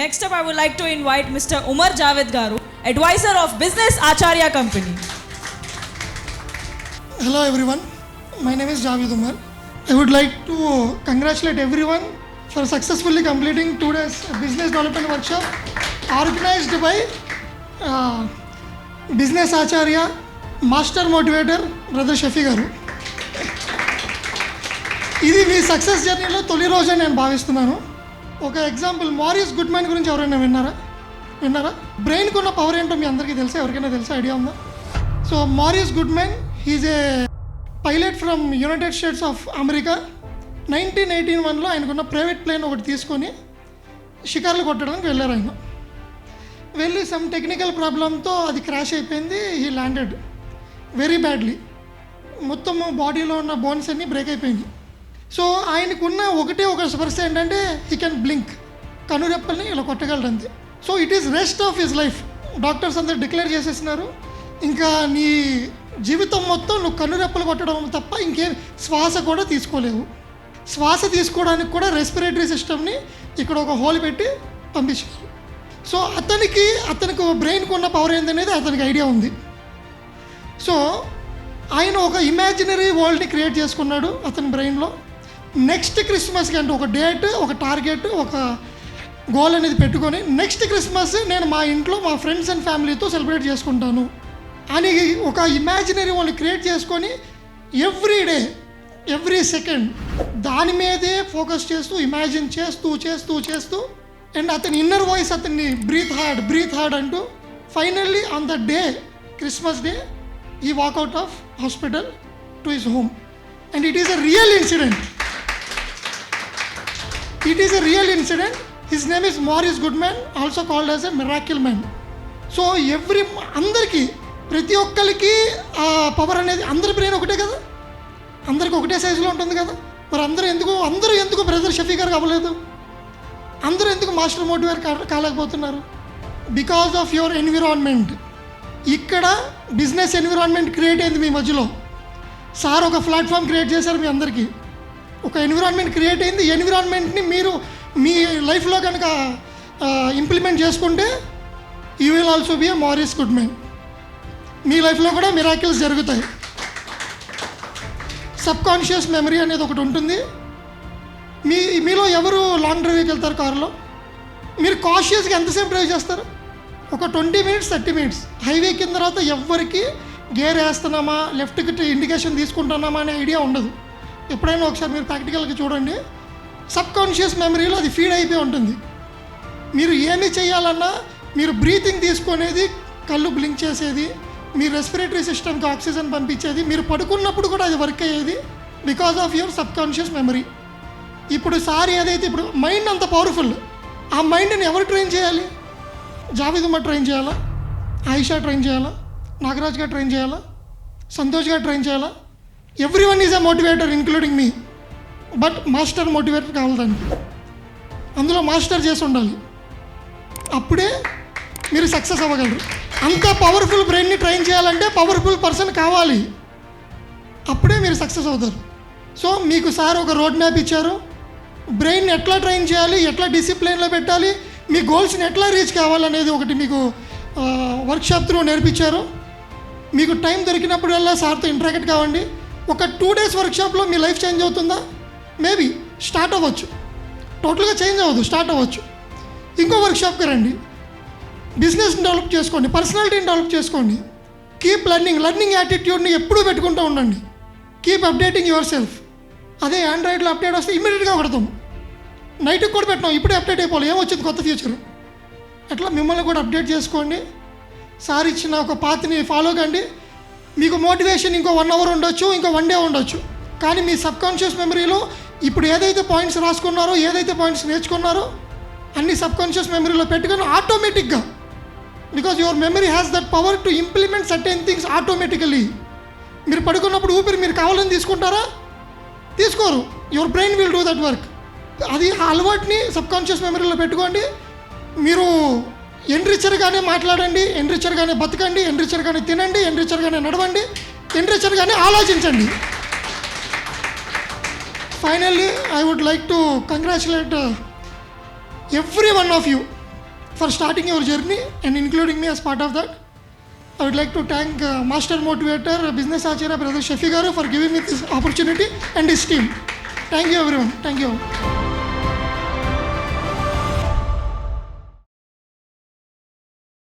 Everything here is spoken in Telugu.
Next up I would like to invite mister Umar Javed garu advisor of business Acharya company hello everyone my name is Javed Umar I would like to congratulate everyone for successfully completing two days business development work organized by business Acharya master motivator brother Shafi garu ఇది మీ సక్సెస్ జర్నీలో తొలి రోజే నేను భావిస్తున్నాను. ఒక ఎగ్జాంపుల్ మారియస్ గుడ్ గురించి ఎవరైనా విన్నారా? విన్నారా? బ్రెయిన్కి ఉన్న పవర్ ఏంటో మీ అందరికీ తెలుసా? ఎవరికైనా తెలుసా? ఐడియా ఉందా? So Morris Good he's a pilot from United States of America nineteen eighteen వన్లో ఆయనకున్న ప్రైవేట్ ప్లేన్ ఒకటి తీసుకొని షికార్లు కొట్టడానికి వెళ్ళారు ఆయన. వెళ్ళి సమ్ టెక్నికల్ ప్రాబ్లంతో అది క్రాష్ అయిపోయింది ఈ ల్యాండెడ్ వెరీ బ్యాడ్లీ మొత్తం బాడీలో ఉన్న బోన్స్ అన్నీ బ్రేక్ అయిపోయింది సో ఆయనకున్న ఒకటే ఒక స్పర్శ ఏంటంటే హీ కెన్ బ్లింక్ కనురెప్పల్ని ఇలా కొట్టగలరంది so it is rest of his life doctors అందరు డిక్లేర్ చేసేసినారు. ఇంకా నీ జీవితం మొత్తం నువ్వు కనురెప్పలు కొట్టడం తప్ప ఇంకేం శ్వాస కూడా తీసుకోలేవు. శ్వాస తీసుకోవడానికి కూడా రెస్పిరేటరీ సిస్టమ్ని ఇక్కడ ఒక హోల్ పెట్టి పంపించారు. సో అతనికి అతనికి బ్రెయిన్కి ఉన్న పవర్ అనేది అతనికి ఐడియా ఉంది. సో ఆయన ఒక ఇమాజినరీ వరల్డ్ని క్రియేట్ చేసుకున్నాడు అతని బ్రెయిన్లో నెక్స్ట్ క్రిస్మస్కి అంటే ఒక డేట్ ఒక టార్గెట్ ఒక గోల్ అనేది పెట్టుకొని నెక్స్ట్ క్రిస్మస్ నేను మా ఇంట్లో మా ఫ్రెండ్స్ అండ్ ఫ్యామిలీతో సెలబ్రేట్ చేసుకుంటాను అని ఒక ఇమాజినరీ వాళ్ళు క్రియేట్ చేసుకొని ఎవ్రీ డే ఎవ్రీ సెకండ్ దాని మీదే ఫోకస్ చేస్తూ ఇమాజిన్ చేస్తూ చేస్తూ చేస్తూ అండ్ అతని ఇన్నర్ వాయిస్ అతన్ని బ్రీత్ హార్డ్ బ్రీత్ హార్డ్ అంటూ finally on the day Christmas day ఈ walk out of hospital to his home. And it is a real incident. It is a real incident his name is Morris Goodman also called as a miracle man so every అందరికీ ప్రతి ఒక్కరికి ఆ పవర్ అనేది అందరి బ్రెయిన్ ఒకటే కదా? అందరికి ఒకటే సైజులో ఉంటుంది కదా? మరి అందరూ ఎందుకు అందరూ ఎందుకు బ్రదర్ షఫీ గారికి అవ్వలేదు? అందరూ ఎందుకు మాస్టర్ మోటివేర్ కా కాలేకపోతున్నారు? బికాస్ ఆఫ్ యువర్ ఎన్విరాన్మెంట్ ఇక్కడ బిజినెస్ ఎన్విరాన్మెంట్ క్రియేట్ అయింది మీ మధ్యలో. సార్ ఒక ప్లాట్ఫామ్ క్రియేట్ చేశారు మీ అందరికీ. ఒక ఎన్విరాన్మెంట్ క్రియేట్ అయింది. ఎన్విరాన్మెంట్ని మీరు మీ లైఫ్లో కనుక ఇంప్లిమెంట్ చేసుకుంటే you will also be a Morris Goodman మీ లైఫ్లో కూడా మిరాకిల్స్ జరుగుతాయి. సబ్ కాన్షియస్ మెమరీ అనేది ఒకటి ఉంటుంది. మీ మీలో ఎవరు లాంగ్ డ్రైవ్కి వెళ్తారు కారులో? మీరు కాన్షియస్గా ఎంతసేపు డ్రైవ్ చేస్తారు? ఒక twenty minutes thirty minutes highway కింద తర్వాత ఎవ్వరికి గేర్ వేస్తున్నామా? లెఫ్ట్కి ఇండికేషన్ తీసుకుంటున్నామా అనే ఐడియా ఉండదు. ఎప్పుడైనా ఒకసారి మీరు ప్రాక్టికల్గా చూడండి. సబ్ కాన్షియస్ మెమరీలో అది ఫీడ్ అయిపోయి ఉంటుంది. మీరు ఏమి చేయాలన్నా మీరు బ్రీతింగ్ తీసుకునేది కళ్ళు బ్లింక్ చేసేది మీ రెస్పిరేటరీ సిస్టమ్కి ఆక్సిజన్ పంపించేది మీరు పడుకున్నప్పుడు కూడా అది వర్క్ అయ్యేది because of your subconscious memory ఇప్పుడు సార్ ఏదైతే ఇప్పుడు మైండ్ అంత పవర్ఫుల్ ఆ మైండ్ని ఎవరు ట్రైన్ చేయాలి? జావేదమ్మ ట్రైన్ చేయాలా? ఆయిషా ట్రైన్ చేయాలా? నాగరాజ్ గారు ట్రైన్ చేయాలా? సంతోష్ గారు ట్రైన్ చేయాలా? Everyone is a motivator including me but master motivator కావాలి దానికి. అందులో మాస్టర్ చేసి ఉండాలి. అప్పుడే మీరు సక్సెస్ అవ్వగలరు. అంత పవర్ఫుల్ బ్రెయిన్ని ట్రైన్ చేయాలంటే పవర్ఫుల్ పర్సన్ కావాలి. అప్పుడే మీరు సక్సెస్ అవుతారు. సో మీకు సార్ ఒక రోడ్ మ్యాప్ ఇచ్చారు. బ్రెయిన్ ఎట్లా ట్రైన్ చేయాలి? ఎట్లా డిసిప్లిన్లో పెట్టాలి? మీ గోల్స్ని ఎట్లా రీచ్ కావాలనేది ఒకటి మీకు వర్క్షాప్ త్రూ నేర్పించారు. మీకు టైం దొరికినప్పుడల్లా సార్తో ఇంటరాక్ట్ కావండి. ఒక టూ డేస్ వర్క్షాప్లో మీ లైఫ్ చేంజ్ అవుతుందా? మేబీ స్టార్ట్ అవ్వచ్చు. టోటల్గా చేంజ్ అవ్వదు స్టార్ట్ అవ్వచ్చు. ఇంకో వర్క్షాప్కి రండి. బిజినెస్ని డెవలప్ చేసుకోండి పర్సనాలిటీని డెవలప్ చేసుకోండి. కీప్ లర్నింగ్ లర్నింగ్ యాటిట్యూడ్ని ఎప్పుడూ పెట్టుకుంటూ ఉండండి. కీప్ అప్డేటింగ్ యువర్ సెల్ఫ్ అదే ఆండ్రాయిడ్లో అప్డేట్ వస్తే ఇమీడియట్గా కొడతాం. నైట్కి కూడా పెట్టినాం ఇప్పుడే అప్డేట్ అయిపోవాలి. ఏమొచ్చింది కొత్త ఫ్యూచర్ అట్లా మిమ్మల్ని కూడా అప్డేట్ చేసుకోండి. సార్ ఇచ్చిన ఒక పాత్ని ఫాలో కండి. మీకు మోటివేషన్ ఇంకో వన్ అవర్ ఉండొచ్చు ఇంకో వన్ డే ఉండొచ్చు. కానీ మీ సబ్ కాన్షియస్ మెమరీలో ఇప్పుడు ఏదైతే పాయింట్స్ రాసుకున్నారో ఏదైతే పాయింట్స్ నేర్చుకున్నారో అన్ని సబ్ కాన్షియస్ మెమరీలో పెట్టుకొని ఆటోమేటిక్గా because your memory has that power to implement certain things automatically మీరు పడుకున్నప్పుడు ఊపిరి మీరు కావాలని తీసుకుంటారా? తీసుకోరు. Your brain will do that work అది ఆ అలవాటుని సబ్కాన్షియస్ మెమరీలో పెట్టుకోండి. మీరు ఎండ్రిచర్గానే మాట్లాడండి ఎండ్రిచర్గానే బతకండి ఎండ్రిచర్గానే తినండి ఎండ్రిచర్గానే నడవండి ఎండ్రిచర్గానే ఆలోచించండి. Finally I would like to congratulate every one of you for starting your journey and including me as part of that I would like to thank master motivator business Acharya brother Shafi garu for giving me this opportunity and his team thank you everyone thank you